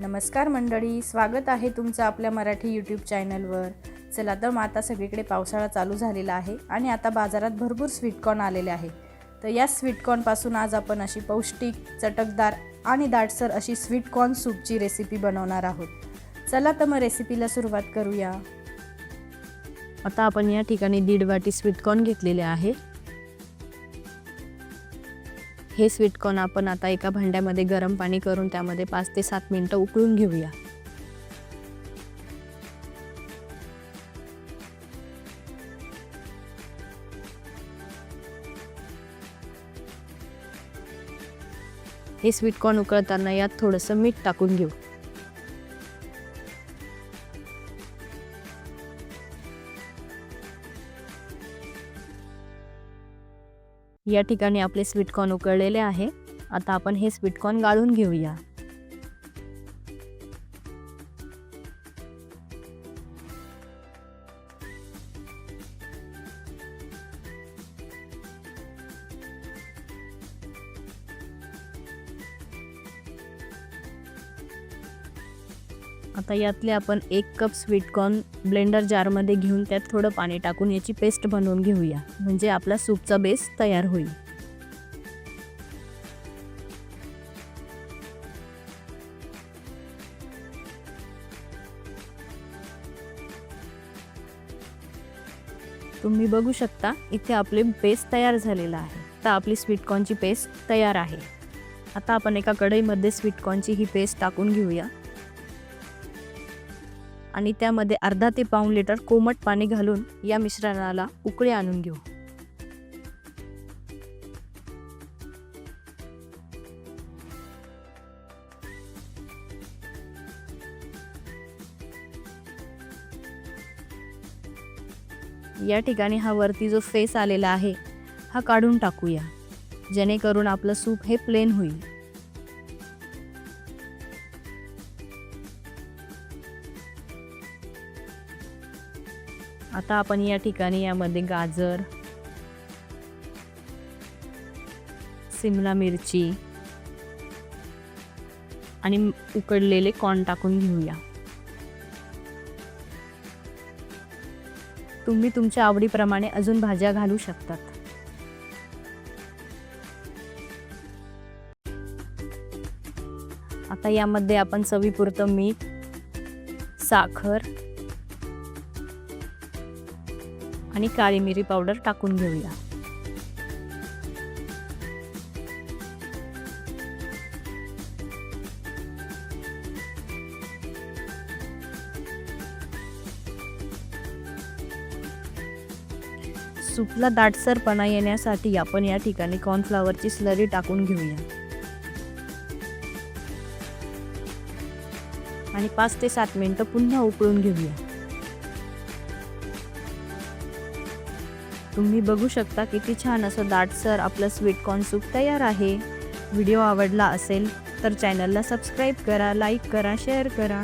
नमस्कार मंडळी स्वागत आहे तुमचं आपल्या मराठी यूट्यूब चॅनलवर चला तर मग आता सगळीकडे पावसाळा चालू झालेला आहे आणि आता बाजारात भरपूर स्वीटकॉर्न आलेले आहे. तर या स्वीटकॉर्नपासून आज आपण अशी पौष्टिक चटकदार आणि दाटसर अशी स्वीटकॉर्न सूपची रेसिपी बनवणार आहोत. चला तर मग रेसिपीला सुरुवात करूया. आता आपण या ठिकाणी दीड वाटी स्वीटकॉर्न घेतलेले आहे. हे स्वीटकॉर्न आपण आता एका भांड्यामध्ये गरम पाणी करून त्यामध्ये पाच ते सात मिनटं उकळून घेऊया. हे स्वीटकॉर्न उकळताना यात थोडंसं मीठ टाकून घेऊ. या ठिकाणी आपले स्वीटकॉर्न उकळलेले आहे. आता आपण हे स्वीटकॉर्न गाळून घेऊया. आता यातले आपण एक कप स्वीटकॉर्न ब्लेंडर जारमध्ये घेऊन त्यात थोडं पाणी टाकून याची पेस्ट बनवून घेऊया. म्हणजे आपला सूपचा बेस तयार होईल. तुम्ही बघू शकता इथे आपले पेस्ट तयार झालेला आहे. तर आपली स्वीटकॉर्नची पेस्ट तयार आहे. आता आपण एका कढईमध्ये स्वीटकॉर्नची ही पेस्ट टाकून घेऊया. आणि त्यामध्ये अर्धा ते पाऊण लिटर कोमट पाणी घालून या मिश्रणाला उकळी आणून घेऊ. या ठिकाणी हा वरती जो फेस आलेला आहे हा काढून टाकूया. जेणेकरून आपलं सूप हे प्लेन होईल. आता आपण या ठिकाणी यामध्ये गाजर सिमला मिरची आणि उकडलेले कॉर्न टाकून घेऊया. तुम्ही तुमच्या आवडीप्रमाणे अजून भाज्या घालू शकतात. आता यामध्ये आपण चवीपुरतं मीठ साखर आणि काळी मिरी पावडर टाकून घेऊया. सूपला दाटसरपणा येण्यासाठी आपण या ठिकाणी कॉर्नफ्लावरची स्लरी टाकून घेऊया. आणि पाच ते सात मिनटं पुन्हा उकळून घेऊया. तुम्ही बघू शकता किती छान असं दाटसर आपलं स्वीटकॉर्न सूप तयार आहे. व्हिडिओ आवडला असेल तर चॅनलला सबस्क्राईब करा लाईक करा शेअर करा.